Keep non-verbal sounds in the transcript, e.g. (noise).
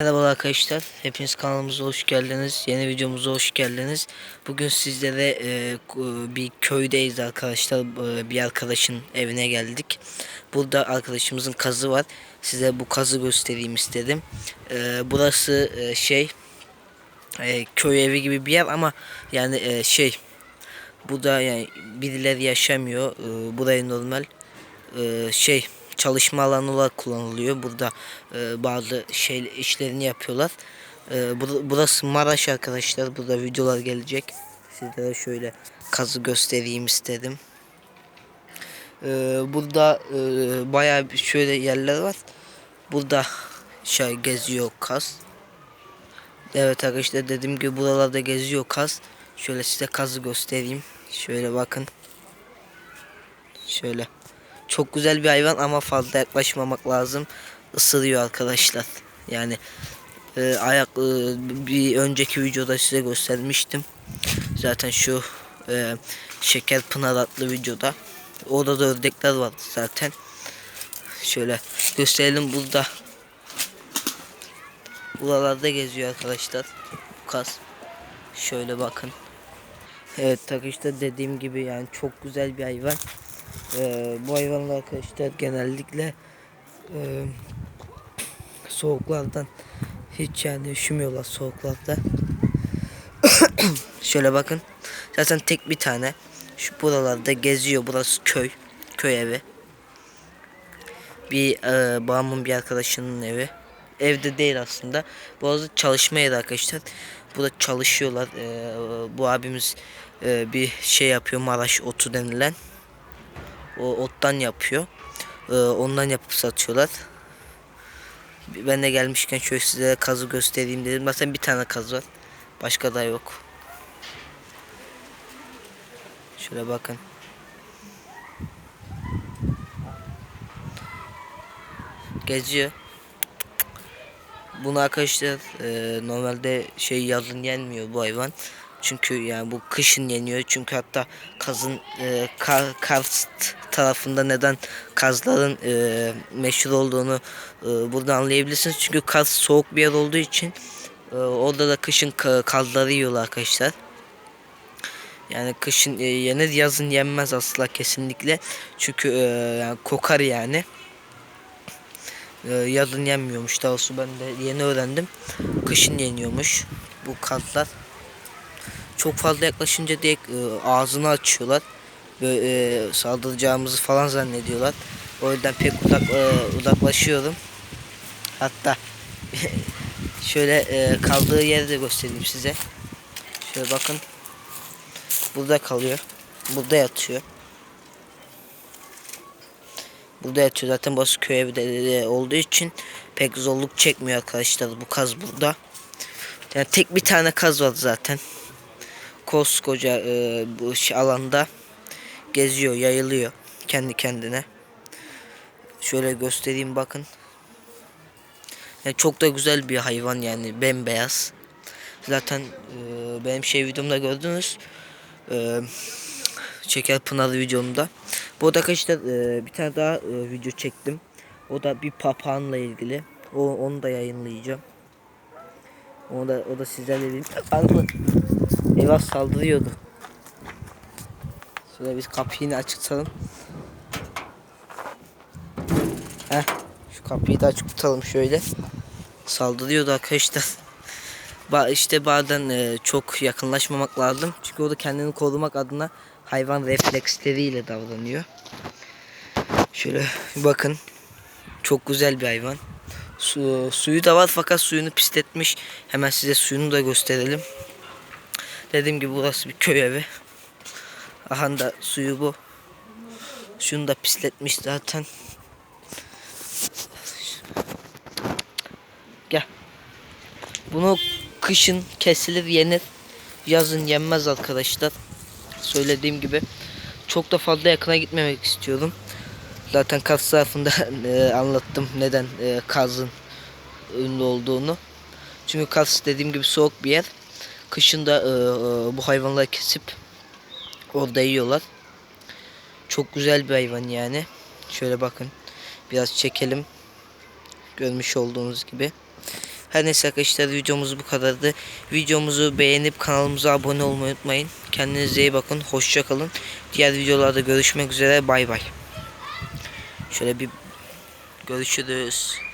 Merhaba arkadaşlar, hepiniz kanalımıza hoş geldiniz. Yeni videomuza hoş geldiniz. Bugün sizlere e, bir köydeyiz arkadaşlar. E, bir arkadaşın evine geldik. Burada arkadaşımızın kazı var. Size bu kazı göstereyim istedim. E, burası e, şey e, köy evi gibi bir yer ama yani e, şey burada yani birileri yaşamıyor. E, burayı normal e, şey çalışma alanı olarak kullanılıyor. Burada e, bazı şey işlerini yapıyorlar. E, bur- burası Maraş arkadaşlar. Burada videolar gelecek. Sizlere şöyle kazı göstereyim istedim. E, burada e, bayağı bir şöyle yerler var. Burada şey geziyor kaz. Evet arkadaşlar dediğim gibi buralarda geziyor kaz. Şöyle size kazı göstereyim. Şöyle bakın. Şöyle. Çok güzel bir hayvan ama fazla yaklaşmamak lazım. Isırıyor arkadaşlar. Yani e, ayak e, bir önceki videoda size göstermiştim. Zaten şu e, Şeker Pınar adlı videoda. Orada da ördekler vardı zaten. Şöyle gösterelim burada. Buralarda geziyor arkadaşlar. Bu kas. Şöyle bakın. Evet arkadaşlar dediğim gibi yani çok güzel bir hayvan. Ee, bu hayvanlar arkadaşlar genellikle e, soğuklardan hiç yani üşümüyorlar soğuklarda. (coughs) Şöyle bakın. Zaten tek bir tane. Şu buralarda geziyor. Burası köy. Köy evi. Bir e, babamın bir arkadaşının evi. Evde değil aslında. Bu arada çalışma yeri arkadaşlar. Burada çalışıyorlar. E, bu abimiz e, bir şey yapıyor. Maraş otu denilen. O ottan yapıyor. E, ondan yapıp satıyorlar. Ben de gelmişken şöyle size kazı göstereyim dedim. Zaten bir tane kaz var. Başka da yok. Şöyle bakın. Geziyor. Bunu arkadaşlar e, normalde şey yazın yenmiyor bu hayvan. Çünkü yani bu kışın yeniyor. Çünkü hatta kazın e, kar, Kars tarafında neden kazların e, meşhur olduğunu e, burada anlayabilirsiniz. Çünkü Kars soğuk bir yer olduğu için e, orada da kışın ka- kazları yiyorlar arkadaşlar. Yani kışın e, yenir yazın yenmez asla kesinlikle. Çünkü e, yani kokar yani. E, yazın yenmiyormuş. Daha ben de yeni öğrendim. Kışın yeniyormuş bu kazlar. Çok fazla yaklaşınca direkt e, ağzını açıyorlar. Böyle e, saldıracağımızı falan zannediyorlar. O yüzden pek uzak e, uzaklaşıyorum. Hatta (laughs) şöyle e, kaldığı yeri de göstereyim size. Şöyle bakın. Burada kalıyor. Burada yatıyor. Burada yatıyor. Zaten burası köy de olduğu için pek zorluk çekmiyor arkadaşlar bu kaz burada. Yani tek bir tane kaz var zaten. Koskoca e, bu alanda geziyor, yayılıyor kendi kendine. Şöyle göstereyim bakın. Yani çok da güzel bir hayvan yani bembeyaz. Zaten e, benim şey videomda gördünüz. E, Şeker Pınar videomda. Bu arada arkadaşlar e, bir tane daha e, video çektim. O da bir papağanla ilgili. O, onu da yayınlayacağım. Onu da, o da sizlerle birlikte. Eyvah saldırıyordu. Şöyle biz kapıyı yine açık. Heh, şu kapıyı da açık tutalım şöyle. Saldırıyordu arkadaşlar. (laughs) Ba işte bazen e, çok yakınlaşmamak lazım. Çünkü o da kendini korumak adına hayvan refleksleriyle davranıyor. Şöyle bakın. Çok güzel bir hayvan. Su, suyu da var fakat suyunu pisletmiş. Hemen size suyunu da gösterelim. Dediğim gibi burası bir köy evi. Aha da suyu bu. Şunu da pisletmiş zaten. Gel. Bunu kışın kesilir yenir. Yazın yenmez arkadaşlar. Söylediğim gibi. Çok da fazla yakına gitmemek istiyorum. Zaten Kars tarafında (laughs) e, anlattım neden e, Kars'ın ünlü olduğunu. Çünkü Kars dediğim gibi soğuk bir yer. Kışın da e, e, bu hayvanları kesip orada yiyorlar. Çok güzel bir hayvan yani. Şöyle bakın. Biraz çekelim. Görmüş olduğunuz gibi. Her neyse arkadaşlar videomuz bu kadardı. Videomuzu beğenip kanalımıza abone olmayı unutmayın. Kendinize iyi bakın. Hoşça kalın. Diğer videolarda görüşmek üzere. Bay bay. Şöyle bir görüşürüz.